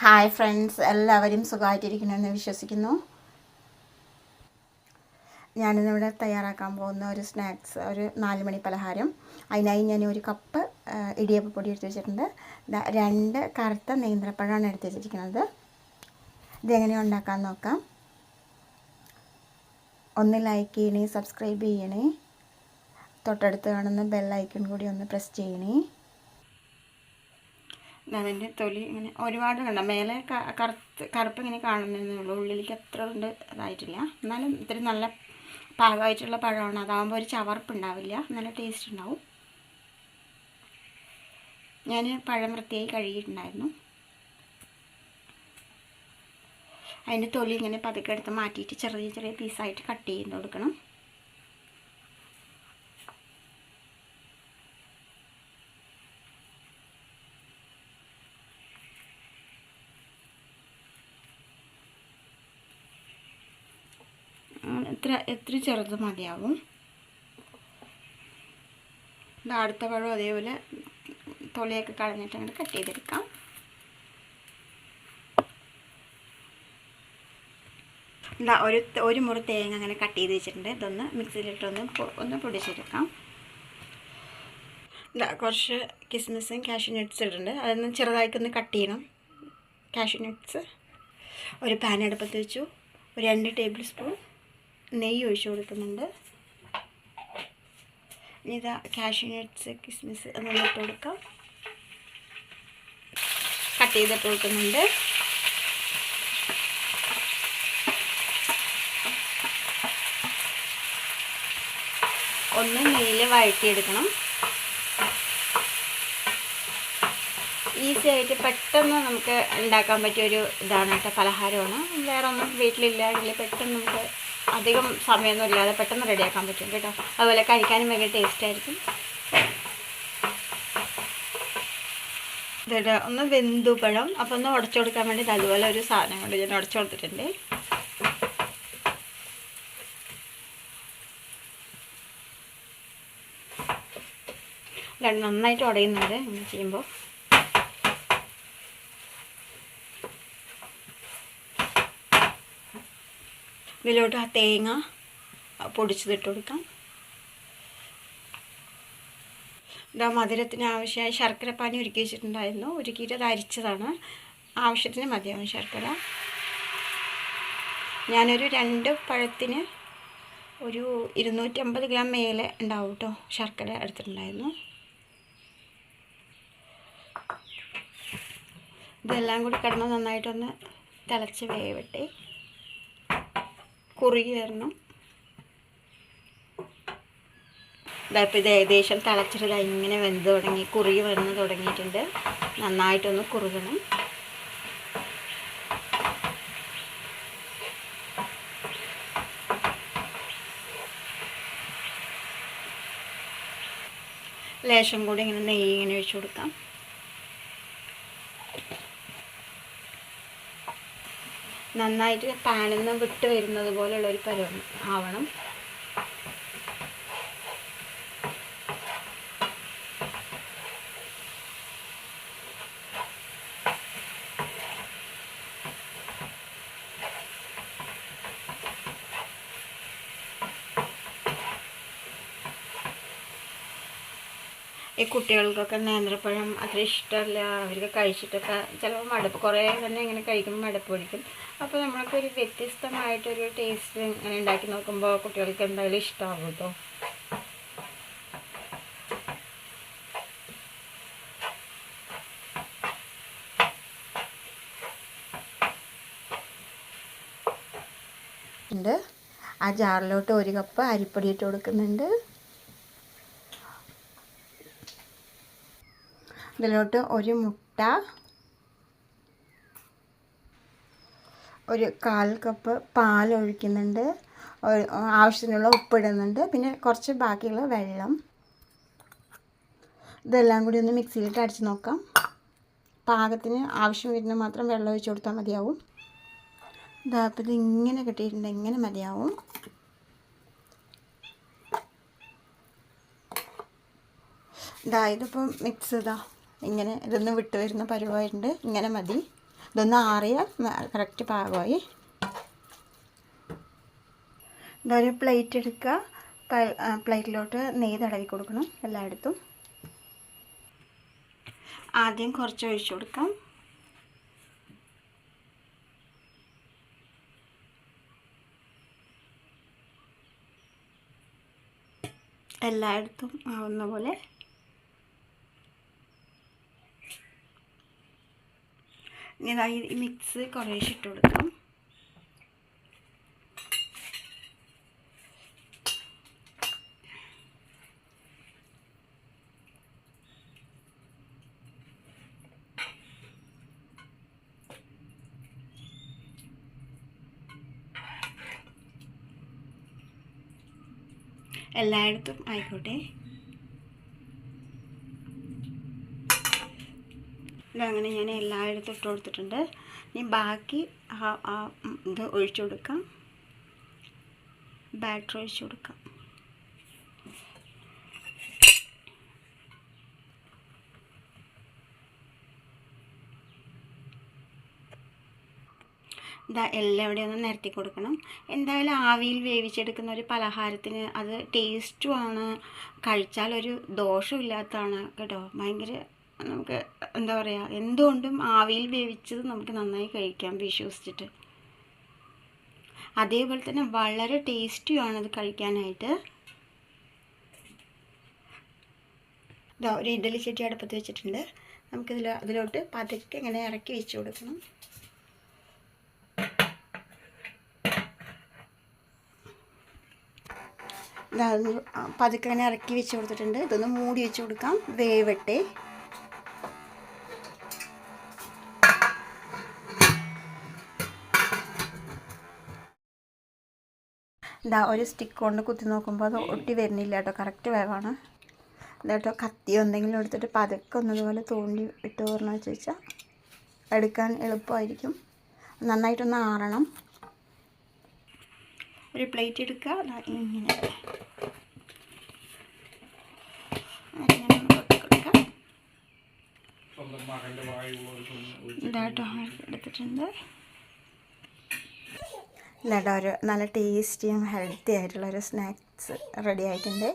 Hi friends എല്ലാവരും സുഖമായിട്ടിരിക്കണമെന്ന് വിശ്വസിക്കുന്നു. ഞാനിന്നിവിടെ തയ്യാറാക്കാൻ പോകുന്ന ഒരു സ്നാക്സ് ഒരു നാല് മണി പലഹാരം. അതിനായി ഞാൻ ഒരു കപ്പ് ഇടിയപ്പ പൊടി എടുത്ത് വെച്ചിട്ടുണ്ട്. രണ്ട് കറുത്ത നേന്ത്രപ്പഴമാണ് എടുത്ത് വെച്ചിരിക്കുന്നത്. ഇതെങ്ങനെ ഉണ്ടാക്കാൻ നോക്കാം. ഒന്ന് ലൈക്ക് ചെയ്യണേ സബ്സ്ക്രൈബ് ചെയ്യണേ. തൊട്ടടുത്ത് കാണുന്ന ബെൽ ഐക്കൺ കൂടി ഒന്ന് പ്രസ് ചെയ്യണേ. അതിന്റെ തൊലി ഇങ്ങനെ ഒരുപാട് കണ്ട. മേലെ കറുത്ത് കറുപ്പ് ഇങ്ങനെ കാണുന്നതേ ഉള്ളൂ. ഉള്ളിലേക്ക് അത്ര ഉണ്ട് ഇതായിട്ടില്ല എന്നാലും ഇത്തിരി നല്ല പാകമായിട്ടുള്ള പഴമാണ്. അതാകുമ്പോൾ ഒരു ചവർപ്പ് ഉണ്ടാവില്ല നല്ല ടേസ്റ്റ് ഉണ്ടാവും. ഞാൻ പഴം വൃത്തിയായി കഴുകിയിട്ടുണ്ടായിരുന്നു. അതിന്റെ തൊലി ഇങ്ങനെ പതുക്കെ എടുത്ത് മാറ്റിയിട്ട് ചെറിയ ചെറിയ പീസായിട്ട് കട്ട് ചെയ്ത് കൊടുക്കണം. എത്ര എത്ര ചെറുത് മതിയാവും? അടുത്ത പഴം അതേപോലെ തൊളിയൊക്കെ കളഞ്ഞിട്ട് അങ്ങനെ കട്ട് ചെയ്തെടുക്കാം. എന്താ ഒരു ഒരു മുറി തേങ്ങ അങ്ങനെ കട്ട് ചെയ്ത് വെച്ചിട്ടുണ്ട്. ഇതൊന്ന് മിക്സിയിലിട്ടൊന്ന് ഒന്ന് പൊടിച്ചെടുക്കാം. ഇതാ കുറച്ച് കിസ്മിസും കാഷ്യൂ നട്ട്സ് ഇട്ടിട്ടുണ്ട്. അതൊന്ന് ചെറുതായിട്ടൊന്ന് കട്ട് ചെയ്യണം. കാഷ്യൂ നട്ട്സ് ഒരു പാൻ അടുപ്പത്ത് വെച്ചു. ഒരു രണ്ട് ടേബിൾ സ്പൂൺ നെയ്യ് ഒഴിച്ചു കൊടുക്കുന്നുണ്ട്. ഇനി ഇതാ കാഷ്യൂ നട്ട്സ് കിസ്മിസ് അതൊന്നും ഇട്ട് കൊടുക്കാം. കട്ട് ചെയ്തിട്ട് കൊടുക്കുന്നുണ്ട്. ഒന്ന് നെയ്യിൽ വഴറ്റിയെടുക്കണം. ഈസി ആയിട്ട് പെട്ടെന്ന് നമുക്ക് ഉണ്ടാക്കാൻ പറ്റിയൊരു ഇതാണ് കേട്ടോ പലഹാരമാണ്. വേറെ ഒന്നും വീട്ടിലില്ലെങ്കിൽ പെട്ടെന്ന് നമുക്ക് അധികം സമയമൊന്നും ഇല്ലാതെ പെട്ടെന്ന് റെഡിയാക്കാൻ പറ്റും കേട്ടോ. അതുപോലെ കഴിക്കാനും ഭയങ്കര ടേസ്റ്റ് ആയിരിക്കും. ഇതാ ഒന്ന് വെന്തു പഴം. ഒന്ന് ഉടച്ചു കൊടുക്കാൻ വേണ്ടി അതുപോലെ ഒരു സാധനം കൊണ്ട് ഞാൻ ഉടച്ചു കൊടുത്തിട്ടുണ്ട്. നന്നായിട്ട് ഉടയുന്നുണ്ട് ചെയ്യുമ്പോൾ ഇതിലോട്ട് ആ തേങ്ങ പൊടിച്ചതിട്ട് കൊടുക്കാം ഇതാ മധുരത്തിന് ആവശ്യമായ ശർക്കര പാനി ഒരുക്കി വെച്ചിട്ടുണ്ടായിരുന്നു. ഒരുക്കിയിട്ട് അത് അരിച്ചതാണ്. ആവശ്യത്തിന് മതിയാവും ശർക്കര. ഞാനൊരു രണ്ട് പഴത്തിന് ഒരു ഇരുന്നൂറ്റമ്പത് ഗ്രാം മേലെ ഉണ്ടാവും കേട്ടോ ശർക്കര എടുത്തിട്ടുണ്ടായിരുന്നു. ഇതെല്ലാം കൂടി കിടന്ന് നന്നായിട്ടൊന്ന് തിളച്ച് വേവട്ടെ. കുറുകി വരണം ഇതായപ്പോൾ ഇത് ഏകദേശം തിളച്ചിട്ട് ഇങ്ങനെ വെന്ത് തുടങ്ങി കുറുകി വന്ന് തുടങ്ങിയിട്ടുണ്ട്. നന്നായിട്ടൊന്ന് കുറുകണം. ലേശം കൂടി ഇങ്ങനെ നെയ്യ് ഇങ്ങനെ ഒഴിച്ചു കൊടുക്കാം. നന്നായിട്ട് പാനിൽ നിന്ന് വിട്ട് വരുന്നത് പോലെയുള്ള ഒരു പരുവം ആവണം. ഈ കുട്ടികൾക്കൊക്കെ നേന്ത്രപ്പഴം അത്ര ഇഷ്ടമല്ല അവർക്ക് കഴിച്ചിട്ടൊക്കെ ചിലപ്പോൾ മടുപ്പ് കുറേ തന്നെ ഇങ്ങനെ കഴിക്കുമ്പോൾ മടുപ്പ് പിടിക്കും. അപ്പോൾ നമ്മൾക്കൊരു വ്യത്യസ്തമായിട്ടൊരു ടേസ്റ്റ് ഇങ്ങനെ ഉണ്ടാക്കി നോക്കുമ്പോൾ കുട്ടികൾക്ക് എന്തായാലും ഇഷ്ടമാകും ഉണ്ട് ആ ജാറിലോട്ട് ഒരു കപ്പ് അരിപ്പൊടി ഇട്ട് കൊടുക്കുന്നുണ്ട്. അതിലോട്ട് ഒരു മുട്ട ഒരു കാൽ കപ്പ് പാൽ ഒഴിക്കുന്നുണ്ട് ആവശ്യത്തിനുള്ള ഉപ്പിടുന്നുണ്ട്. പിന്നെ കുറച്ച് ബാക്കിയുള്ള വെള്ളം. ഇതെല്ലാം കൂടി ഒന്ന് മിക്സിയിലിട്ട് അടിച്ച് നോക്കാം. പാകത്തിന് ആവശ്യം വരുന്ന മാത്രം വെള്ളം ഒഴിച്ച് കൊടുത്താൽ മതിയാവും. ഇതാപ്പത് ഇങ്ങനെ കിട്ടിയിട്ടുണ്ട്. ഇങ്ങനെ മതിയാവും. ഇതാ ഇതിപ്പം മിക്സ് ഇതാ ഇങ്ങനെ ഇതൊന്ന് വിട്ട് വരുന്ന ഇങ്ങനെ മതി. ഇതൊന്ന് ആറിയാൽ കറക്റ്റ് പാകമായി. ഇതൊരു പ്ലേറ്റ് എടുക്കുക. പ്ലേറ്റിലോട്ട് നെയ്യ് തടവി കൊടുക്കണം എല്ലായിടത്തും. ആദ്യം കുറച്ച് ഒഴിച്ചു കൊടുക്കാം. എല്ലായിടത്തും ആവുന്ന പോലെ ഇനി ഇതാ ഈ മിക്സ് കുറേശ്ശെ ഇട്ട് കൊടുക്കാം. എല്ലായിടത്തും ആയിക്കോട്ടെ. ഇതങ്ങനെ ഞാൻ എല്ലായിടത്തും ഇട്ട് കൊടുത്തിട്ടുണ്ട്. ഇനി ബാക്കി ഇത് ഒഴിച്ചു കൊടുക്കാം. ബാറ്റർ ഒഴിച്ചു കൊടുക്കാം. ഇതാ എല്ലാം ഇവിടെ ഒന്ന് നിരത്തി കൊടുക്കണം. എന്തായാലും ആവിയിൽ വേവിച്ചെടുക്കുന്ന ഒരു പലഹാരത്തിന് അത് ടേസ്റ്റുമാണ് കഴിച്ചാൽ ഒരു ദോഷമില്ലാത്തതാണ് കേട്ടോ. ഭയങ്കര നമുക്ക് എന്താ പറയുക എന്തുകൊണ്ടും ആവിയിൽ വേവിച്ചത് നമുക്ക് നന്നായി കഴിക്കാം വിശ്വസിച്ചിട്ട്. അതേപോലെ തന്നെ വളരെ ടേസ്റ്റിയാണ് അത് കഴിക്കാനായിട്ട്. ഇതാ ഒരു ഇഡലി ചട്ടി അടുപ്പത്ത് വെച്ചിട്ടുണ്ട്. നമുക്കിതിൽ അതിലോട്ട് പതുക്കെ ഇങ്ങനെ ഇറക്കി വെച്ച് കൊടുക്കണം. പതുക്കെ ഇങ്ങനെ ഇറക്കി വെച്ച് കൊടുത്തിട്ടുണ്ട്. ഇതൊന്ന് മൂടി വെച്ച് കൊടുക്കാം. വേവട്ടെ. ഇതാ ഒരു സ്റ്റിക്ക് കൊണ്ട് കുത്തി നോക്കുമ്പോൾ അത് ഒട്ടി വരുന്നില്ല കേട്ടോ. കറക്റ്റ് വേവാണ്. ഇതാട്ടോ കത്തി എന്തെങ്കിലും എടുത്തിട്ട് പതുക്കെ ഒന്നതുപോലെ തോണ്ടി ഇട്ട് പറഞ്ഞു വെച്ച് വെച്ചാൽ എടുക്കാൻ എളുപ്പമായിരിക്കും. നന്നായിട്ടൊന്ന് ആറണം. ഒരു പ്ലേറ്റ് എടുക്കുക. ഇങ്ങനെ. അങ്ങനെ ഒന്ന് കൊട്ടി കൊടുക്കാം സ്വന്തം മകന്റെ വായു പോലെ ഇതാട്ടോ എടുത്തിട്ടുണ്ട് നല്ല ടേസ്റ്റിയും ഹെൽത്തി ആയിട്ടുള്ളൊരു സ്നാക്സ് റെഡി ആയിട്ടുണ്ട്.